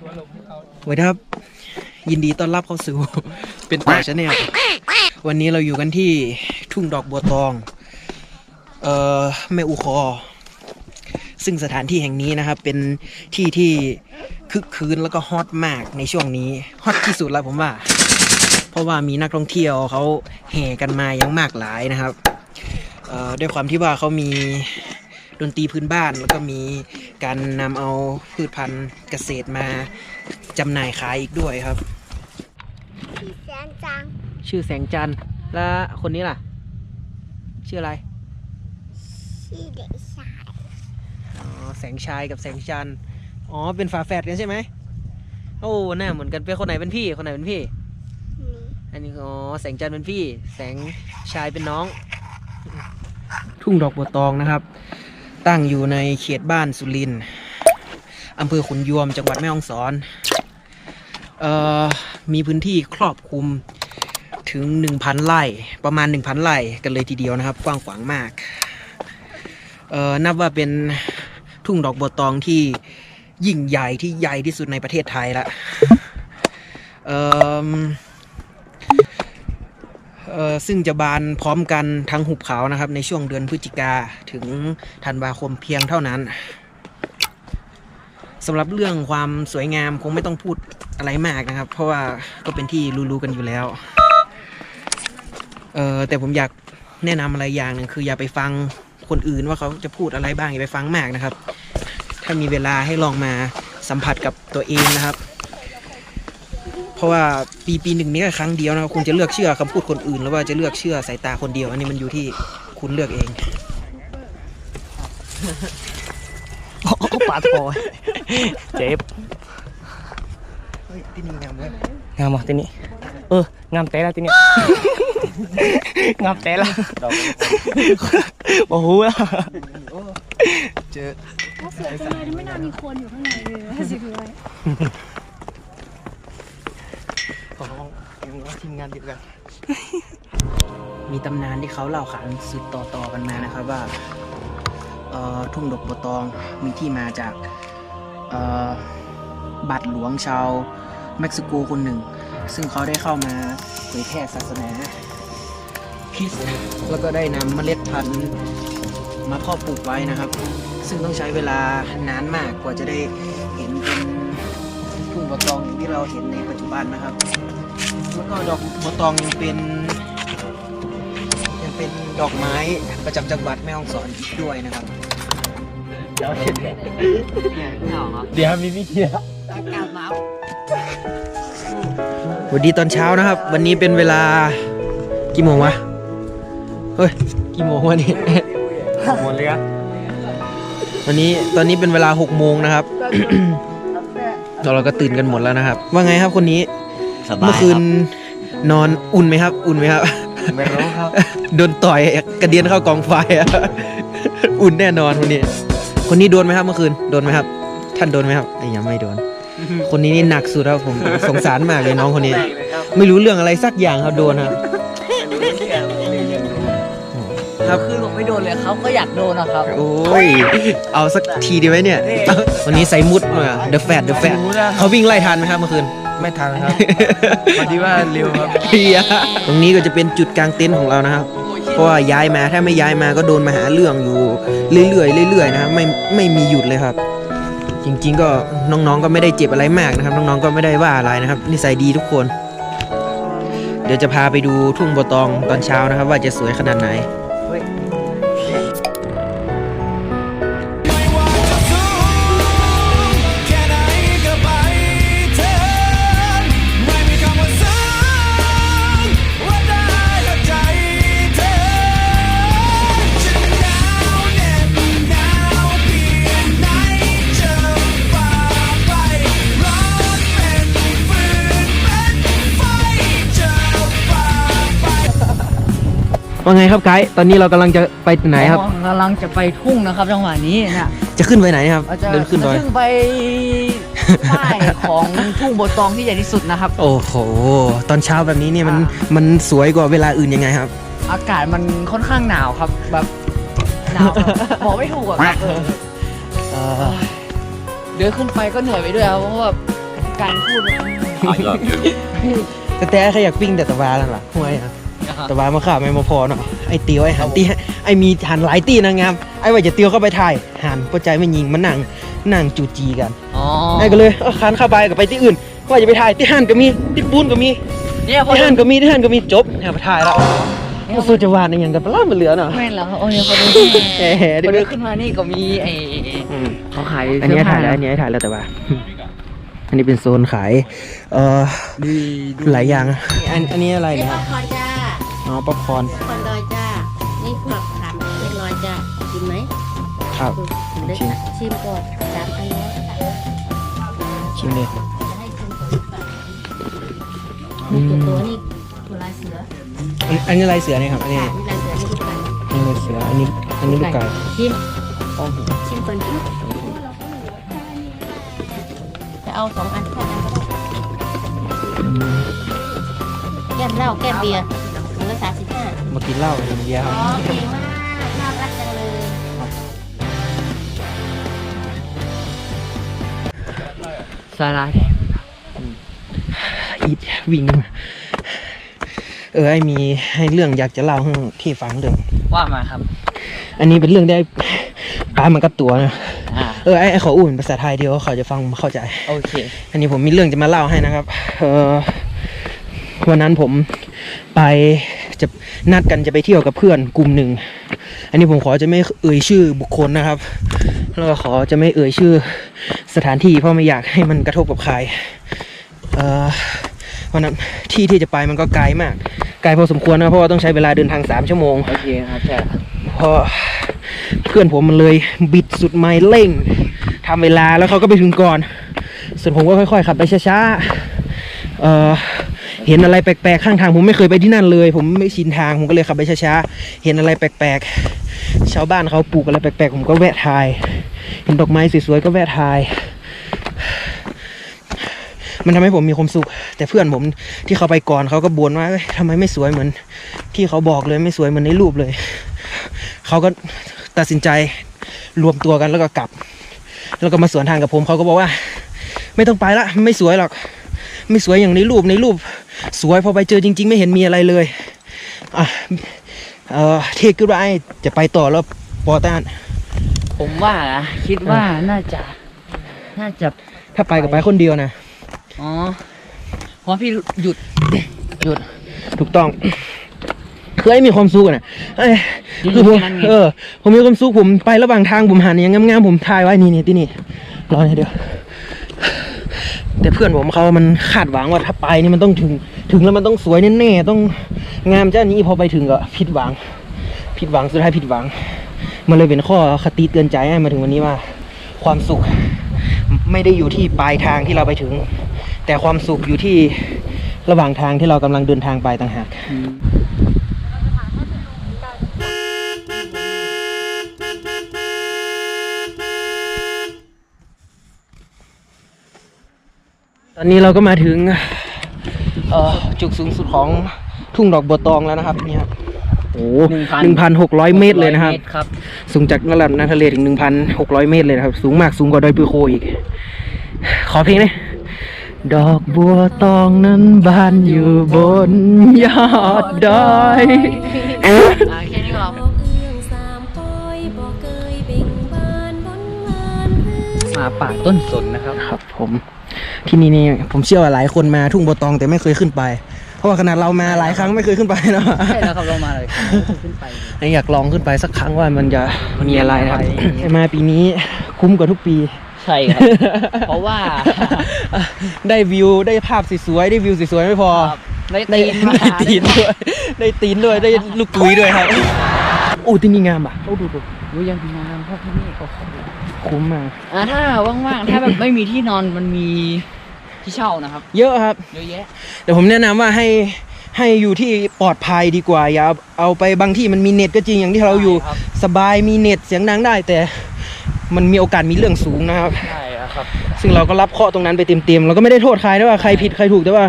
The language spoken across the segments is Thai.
สวัสดีครับ ยินดีต้อนรับเข้าสู่ เป็นต่อชาแนลวันนี้เราอยู่กันที่ทุ่งดอกบัวตอง เอ่อแม่อูคอ ซึ่งสถานที่แห่งนี้นะครับ เป็นที่ที่คึกคืนแล้วก็ฮอตมากในช่วงนี้ฮอตที่สุดแล้วผมว่า เพราะว่ามีนักท่องเที่ยวเขาแห่กันมาอย่างมากหลายนะครับเอ่อด้วยความที่ว่าเขามี ดนตรีพื้นบ้าน แล้วก็มีการนำเอาพืชพันธุ์เกษตรมาจำหน่ายขายอีกด้วยครับพี่แสนจังชื่อแสงจันทร์และคนนี้ล่ะ ชื่ออะไรชื่อเด็กชายอ๋อแสงชายกับแสงจันทร์อ๋อเป็นฝาแฝดกันใช่ไหมโอ้หน้าเหมือนกันเป็นคนไหนเป็นพี่คนไหนเป็นพี่ นี่อันนี้อ๋อแสงจันทร์เป็นพี่ แสงชายเป็นน้อง ทุ่งดอกบัวตองนะครับ ตั้งอยู่ในเขตบ้านสุรินอำเภอขุนยวมจังหวัดแม่ฮ่องสอนเอ่อมีพื้นที่ครอบคลุมถึง 1,000 ไร่ประมาณ 1,000 ไร่กันเลยทีเดียวนะครับ กว้างขวางมากเอ่อนับว่าเป็นทุ่งดอกบัวตองที่ยิ่งใหญ่ที่ใหญ่ที่สุดในประเทศไทยละเอ่อ ซึ่งจะบานพร้อมกันทั้งหุบเขานะครับ ในช่วงเดือนพฤศจิกาถึงธันวาคมเพียงเท่านั้นสำหรับเรื่องความสวยงามคงไม่ต้องพูดอะไรมากนะครับ เพราะว่าก็เป็นที่รู้ๆกันอยู่แล้วเออแต่ผมอยากแนะนำอะไรอย่างหนึ่งคืออย่าไปฟังคนอื่นว่าเขาจะพูดอะไรบ้างอย่าไปฟังมากนะครับ ถ้ามีเวลาให้ลองมาสัมผัสกับตัวเองนะครับ เพราะว่าปีปีหนึ่งนี้ก็ครั้งเดียวนะครับคุณจะเลือกเชื่อคำพูดคนอื่น หรือว่าจะเลือกเชื่อสายตาคนเดียว อันนี้มันอยู่ที่คุณเลือกเองปาดคอเจ็บเฮ้ยที่นี่งามเลยงามอะทีนี้เอองามแต่ละทีนี้งามแต่ละโอ้โหละเจอถ้าเสือจังเลยนี่ไม่น่ามีคนอยู่ข้างในเลยถ้าสิคืออะไร ขอร้อง ยังว่าทีมงานเดียวกัน มีตำนานที่เขาเล่าขานสืบต่อๆกันมานะครับว่าทุ่งดอกบัวตองมีที่มาจากบัตรหลวงชาวเม็กซิโกคนหนึ่ง ซึ่งเขาได้เข้ามาเผยแพร่ศาสนาคริสต์แล้วก็ได้นำเมล็ดพันธุ์มาเพาะปลูกไว้นะครับ ซึ่งต้องใช้เวลานานมากกว่าจะได้เห็นเป็นทุ่งบัวตองอย่างที่เราเห็นในปัจจุบันนะครับ ก็ดอกบัวตองยังเป็น ยังเป็นดอกไม้ประจำจังหวัดแม่ฮ่องสอนอีกด้วยนะครับเดี๋ยวเดี๋ยวมีวิธีสวัสดีตอนเช้านะครับ วันนี้เป็นเวลากี่โมงวะเฮ้ยกี่โมงวะนี่หมดเลยอะวันนี้ตอนนี้เป็นเวลา6โมงนะครับเราเราก็ตื่นกันหมดแล้วนะครับ ว่าไงครับคนนี้สบายเมื่อคืน นอนอุ่นไหมครับ อุ่นไหมครับ ไม่รู้ครับ โดนต่อยกระเด็นเข้ากองไฟอะอุ่นแน่นอนคนนี้ คนนี้โดนไหมครับเมื่อคืน โดนไหมครับ ท่านโดนไหมครับไอ้ยังไม่โดน คนนี้นี่หนักสุดครับผมสงสารมากเลยน้องคนนี้ ไม่รู้เรื่องอะไรสักอย่างครับโดนครับครับคือผมไม่โดนเลยเขาก็อยากโดนนะครับ โอ้ย เอาสักทีดีไหมเนี่ย วันนี้ใส่มุดมาเดอะแฟตเดอะแฟตเขาวิ่งไล่ทันไหมครับเมื่อคืน ไม่ทันครับ พอดีว่าเร็วครับ เฮียตรงนี้ก็จะเป็นจุดกลางเต็นท์ของเรานะครับ เพราะว่าย้ายมาถ้าไม่ย้ายมาก็โดนมาหาเรื่องอยู่เรื่อยๆเรื่อยๆนะครับไม่ไม่มีหยุดเลยครับ จริงๆก็น้องๆก็ไม่ได้เจ็บอะไรมากนะครับ น้องๆก็ไม่ได้ว่าอะไรนะครับนิสัยดีทุกคน เดี๋ยวจะพาไปดูทุ่งบัวตองตอนเช้านะครับ ว่าจะสวยขนาดไหน ว่าไงครับไกด์ตอนนี้เรากำลังจะไปไหนครับอ๋อกำลังจะไปทุ่งนะครับจังหวะนี้เนี่ยจะขึ้นไปไหนครับเราจะเดินขึ้นดอยจะขึ้นไปป้ายของทุ่งโบวตองที่ใหญ่ที่สุดนะครับ โอ้โห ตอนเช้าแบบนี้เนี่ยมันอ่ มันสวยกว่าเวลาอื่นยังไงครับ อากาศมันค่อนข้างหนาวครับ แบบหนาวแบบบอกไม่ถูกอะครับเออเออเดินขึ้นไปก็เหนื่อยไปด้วยครับเพราะว่าการพูดแต่แต่ใครอยากปิ้งแต่ตะวานั่นแหละห่วย อะตะวามาข่าวไม่มาพอเนาะไอเตียวไอหันตีไอมีหันหลายตีนางงามไอว่าจะเตียวเข้าไปถ่ายหันพอใจไม่ยิงมันนั่งนั่งจูจีกันอ๋อไอก็เลยเออคานเข้าไปกับไปที่อื่นว่าจะไปถ่ายที่หันก็มีที่ปูนก็มีเนี่ยพอที่หันก็มีที่หันก็มีจบเนี่ยไปถ่ายแล้วก็สู้จะวาดในอย่างกันปลามันเหลือเนาะไม่แล้วโอ้ยเขาดูเอ๊ะพอเดินขึ้นมานี่ก็มีไอ้อืมเขาขายอันนี้ถ่ายแล้วอันนี้ถ่ายแล้วแต่ว่าอันนี้เป็นโซนขายเอ่อหลายอย่างอะอันอันนี้อะไรเนี่ยป๊ อปคอร์นจ้าอ๋อป๊อปคอร์นคอนดอยจ้า นี่เผือกขามเล็กน้อยจ้า กินไหมครับเดี๋ยวชิมชิมก่อนสามอันนี้ชิมเลยจะให้ชิมก่อนนี่ตัวตัวนี่ตัวลายเสือ อันอันนี้ลายเสือเนี่ยครับ อันนี้ค่ะนี่ลายเสือนี่ลูกไก่อันนี้ลายเสือ อันนี้ อันนี้ลูกไก่ ชิมชิมก่อนชิมจะเอาสองอันแค่นั้นก็ได้แก้มเหล้าแก้มเบียร์ถุงละสา มสิบห้ามากินเหล้าอย่างเดียวครับอ๋อเก่งมากน่ารักจังเลยสาลายอีทวิ่งมาเออไอมีให้เรื่องอยากจะเล่าให้ที่ฟังเรื่องว่ามาครับ อันนี้เป็นเรื่องได้ปลามันกับตัวนะอ่าเออไอไอขออุ่นภาษาไทยเดียวเขาจะฟังเข้าใจโอเค อันนี้ผมมีเรื่องจะมาเล่าให้นะครับ เออวันนั้นผมไป จะนัดกันจะไปเที่ยวกับเพื่อนกลุ่มหนึ่ง อันนี้ผมขอจะไม่เอ่ยชื่อบุคคลนะครับ แล้วก็ขอจะไม่เอ่ยชื่อสถานที่เพราะไม่อยากให้มันกระทบกับใครเออวันนั้นที่ที่จะไปมันก็ไกลมาก ไกลพอสมควรนะเพราะว่าต้องใช้เวลาเดินทางสามชั่วโมงโอเคครับใช่พอเพื่อนผมมันเลยบิดสุดไม้เร่งทำเวลาแล้วเขาก็ไปถึงก่อน ส่วนผมก็ค่อยๆขับไปช้าๆเอ่อ เห็นอะไรแปลกๆข้างทางผมไม่เคยไปที่นั่นเลย ผมไม่ชินทางผมก็เลยขับไปช้าๆเห็นอะไรแปลกๆชาวบ้านเขาปลูกอะไรแปลกๆผมก็แวะถ่าย เห็นดอกไม้สวยๆก็แวะถ่าย มันทำให้ผมมีความสุข แต่เพื่อนผมที่เขาไปก่อนเขาก็บ่นว่าเอ้ยทำไมไม่สวยเหมือน ที่เขาบอกเลยไม่สวยเหมือนในรูปเลยเขาก็ตัดสินใจรวมตัวกันแล้วก็กลับ แล้วก็มาสวนทางกับผมเขาก็บอกว่า ไม่ต้องไปละไม่สวยหรอก ไม่สวยอย่างในรูปในรูป สวยพอไปเจอจริง ๆ ไม่เห็นมีอะไรเลยอะเอ่อเทกุไรจะไปต่อแล้วปอต้าน ผมว่านะคิดว่าน่าจะ น่าจะ ถ้าไปกับไปคนเดียวนะ อ๋อ เพราะพี่หยุด หยุด ถูกต้องคือไอ้มีความสุขนะเอ้ยอยู่คือผมที่นั่นไงเออ ผมมีความสุขผมไประหว่างทางผมหันอย่างงามๆผมถ่ายไว้นี่นี่ที่นี่รอหน่อยเดียว แต่เพื่อนผมเขามันคาดหวังว่าถ้าไปนี่มันต้องถึง ถึงแล้วมันต้องสวยแน่ๆต้องงามเจ้านี้พอไปถึงก็ผิดหวัง ผิดหวังสุดท้ายผิดหวัง มันเลยเป็นข้อคติเตือนใจให้มาถึงวันนี้ว่า ความสุขไม่ได้อยู่ที่ปลายทางที่เราไปถึง แต่ความสุขอยู่ที่ระหว่างทางที่เรากำลังเดินทางไปต่างหาก อนนี้เราก็มาถึงเอ่อจุดสูงสุดของทุ่งดอกบัวตองแล้วนะครับนี่ครับโอ้หนึ่งพันหกร้อยเมตรเลยนะครับครับสูงจากระดับน้ำทะเลถึง1,600เมตรเลยนะครับ สูงมากสูงกว่าดอยปุยโคอีก ขอเพลงหน่อยดอกบัวตองนั้นบานอยู่บนยอดดอยเอ๊ะอ่าแค่นี้ก็ดอกเอื้องสามคอยบอกเคยเบ่งบานบนงานพื้นมาป่าต้นสนนะครับ ครับผม ที่นี่นี่ผมเชื่อว่าหลายคนมาทุ่งบัวตองแต่ไม่เคยขึ้นไป เพราะว่าขนาดเรามาหลายครั้งไม่เคยขึ้นไปเนาะใช่แล้วครับเรามาเลยขึ้นไปอยากลองขึ้นไปสักครั้งว่ามันจะมีอะไรนะครับมีอะไรมาปีนี้คุ้มกว่าทุกปีใช่ครับ เพราะว่าได้วิวได้ภาพสวยๆได้วิวสวยๆไม่พอได้ได้ตีนมาได้ตีนด้วยได้ตีนด้วยได้ลูกตุ้ยด้วยครับโอ้ที่นี่งามอะโอ้ดูดูรู้ยังงามเพราะที่นี่โอ้โห คุ้มมากอ่าถ้าว่างๆ ถ้าแบบไม่มีที่นอนมันมีที่เช่านะครับ เยอะครับ เยอะแยะ แต่ผมแนะนำว่าให้ให้อยู่ที่ปลอดภัยดีกว่า อย่าเอาเอาไปบางที่มันมีเน็ตก็จริงอย่างที่เราอยู่ใช่ครับ สบายมีเน็ตเสียงดังได้ แต่มันมีโอกาสมีเรื่องสูงนะครับ ใช่ครับ ซึ่งเราก็รับเคราะห์ตรงนั้นไปเต็มๆเราก็ไม่ได้โทษใครนะว่าใครผิดใครถูกแต่ว่า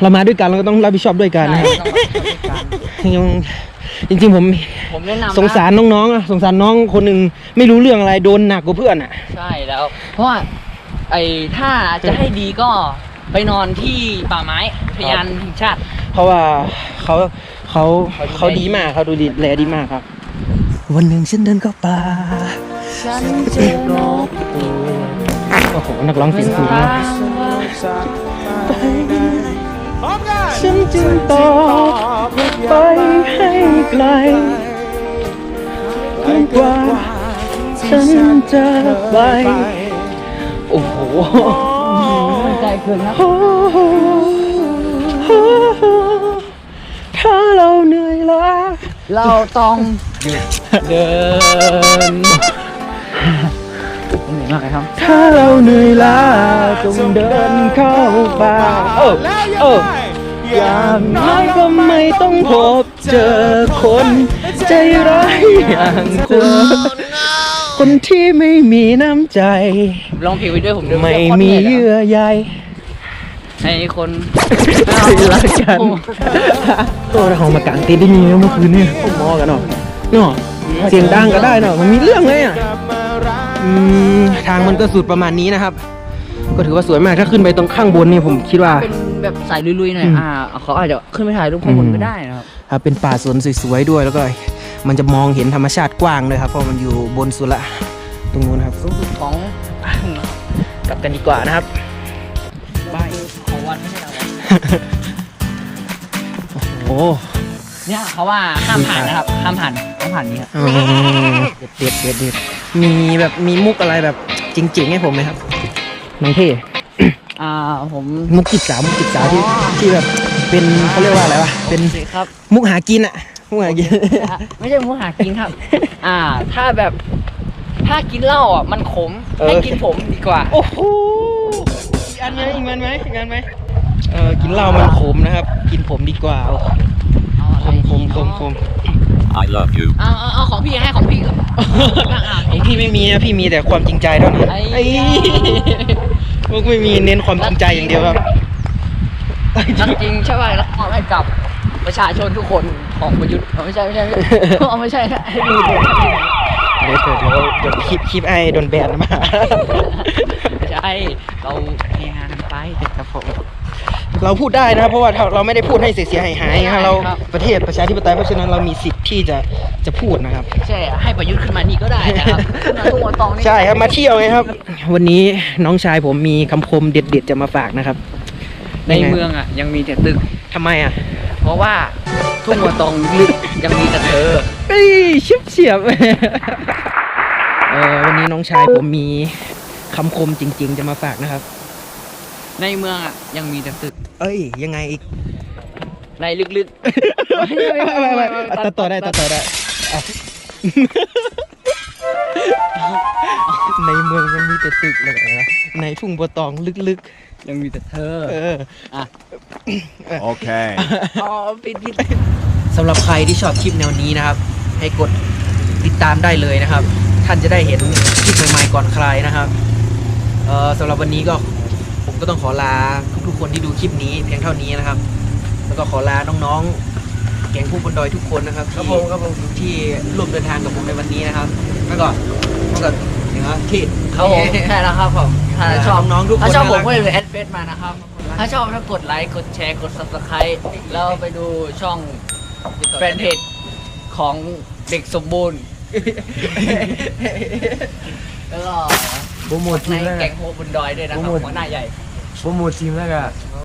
เรามาด้วยกันเราก็ต้องรับผิดชอบด้วยกันนะครับยัง จริงๆผมผมแนะนำนะสงสารน้องๆอะสงสารน้องคนหนึ่งไม่รู้เรื่องอะไรโดนหนักกว่าเพื่อนอะใช่แล้ว เพราะว่าไอ้ถ้าจะให้ดีก็ไปนอนที่ป่าไม้อุทยานแห่งชาติ เพราะว่าเขาเขาเขาดีมากเขาดูดีแลดีมากครับ วันหนึ่งฉันเดินเข้าป่าฉันเจอนกโอ้โหนักร้องเสียงสูงมาก ฉันจึงตอบไปให้ไกลจนกว่าฉันจะไป โอ้โหใจเกินครับถ้าเราเหนื่อยล้าเราต้องเดินเหนื่อยมากเลยครับ ถ้าเราเหนื่อยล้าจงเดินเข้าป่าเออเออ อย่างน้อยก็ไม่ต้องพบเจอคน ใจร้ายอย่างคุณ คนที่ไม่มีน้ำใจผมลองเพลงไปด้วยผมเดินไม่เที่ยวโคตรมีหนื่เยื่อใยให้คนรักกันโอ้เราของมากางเต็นท์ได้ยังไงเมื่อคืนเนี่ยผมมอกันเนาะเนาะเสียงดังก็ได้เนาะมันมีเรื่องเลยอะอืมทางมันก็สุดประมาณนี้นะครับ ก็ถือว่าสวยมากถ้าขึ้นไปตรงข้างบนเนี่ยผมคิดว่าเป็น แบบสายลุยๆหน่อย อืม อ่า เขาอาจจะขึ้นไปถ่ายรูปข้างบนอืมก็ได้นะครับ ครับเป็นป่าสวนสวยๆด้วยแล้วก็มันจะมองเห็นธรรมชาติกว้างเลยครับเพราะมันอยู่บนสุดละตรงนู้นครับสูงสุดของกลับกันดีกว่านะครับบายของวันไม่ใช่เราโอ้เนี่ยเขาว่าห้ามผ่านนะครับ ห้ามผ่านต้องผ่านนี้ครับอืมเด็ดเด็ดเด็ดมีแบบมีมุกอะไรแบบจริงๆให้ผมไหมครับ น้องเท่ อ่าผมมุกจิกสาวมุกจิกสาวที่ที่แบบเป็นเขาเรียกว่าอะไรวะเป็นสิครับ มุกหากินอะมุกหากิน ไม่ใช่หมูหากินครับ อ่า ถ้าแบบ ถ้ากินเหล้าอะ มันขม เออ ให้กินผมดีกว่า โอ้โหอีกอันไหมอีกอันไหมอีกอันไหมเออกินเหล้ามันขมนะครับ กินผมดีกว่าโอ้เอาอะคไรมคมคมคม I love you. เอาเอาเอาของพี่ให้ของพี่ก่อนอะของพี่ไม่มีนะพี่มีแต่ความจริงใจเท่านั้นไอ้ไอ้ มุกไม่มีเน้นความจริงใจอย่างเดียวครับรักจริงใช่ไหมแล้วมอบให้กับประชาชนทุกคนของประยุทธ์เอาไม่ใช่ไม่ใช่ไม่ใช่เอาไม่ใช่นะให้ดูดูเดี๋ยวเดี๋ยวเดี๋ยวเดี๋ยวคลิปคลิปไอ้โดนแบนมาไม่ใช่เราเฮฮากันไปครับผม เราพูดได้นะครับเพราะว่าเราเราไม่ได้พูดให้เสียหายหายๆนะครับเราประเทศประชาธิปไตยเพราะฉะนั้นเรามีสิทธิ์ที่จะจะพูดนะครับใช่ให้ประยุทธ์ขึ้นมานี่ก็ได้นะครับขึ้นมาทุกวันตองนี่ใช่ครับมาเที่ยวไงครับ วันนี้น้องชายผมมีคำคมเด็ด ๆ จะมาฝากนะครับ ในเมืองอะยังมีแต่ตึกทำไมอะ เพราะว่าทุ่งวัวตองลึกยังมีแต่เธอเอ้ยชิบเฉียบเออวันนี้น้องชายผมมีคำคมจริง ๆ จะมาฝากนะครับ ในเมืองอะยังมีแต่ตึก เอ้ย ยังไงอีก ในลึกๆไม่ไม่ไม่ตัดต่อได้ตัดต่อได้อะในเมืองยังมีแต่ตึกเลยเหรอในทุ่งบัวตองลึกยังมีแต่เธอๆเออ Okay. อ๋อปิดปิดสำหรับใครที่ชอบคลิปแนวนี้นะครับ ให้กดติดตามได้เลยนะครับ ท่านจะได้เห็นคลิปใหม่ๆก่อนใครนะครับเอ่อสำหรับวันนี้ก็ผม ก็ต้องขอลาทุกๆคนที่ดูคลิปนี้เพียงเท่านี้นะครับ แล้วก็ขอลาน้องๆ แก๊งผู้บนดอยทุกคนนะครับครับผมครับผมที่ร่วมเดินทางกับผมในวันนี้นะครับแล้วก็แล้วก็เหนือที่ครับผมใช่แล้วครับผมถ้าชอบน้องๆทุกคนถ้าชอบผมน่ารักก็เลยแอดเฟซมานะครับ ถ้าชอบถ้ากดไลค์กดแชร์กด subscribe แล้วไปดูช่องแฟนเพจของเด็กสมบูรณ์แล้วก็โปรโมททีในมแล้วแก๊กังโฮบุนดอยด้วยนะครับหัวหน้าใหญ่ โปรโมททีมแล้วกัน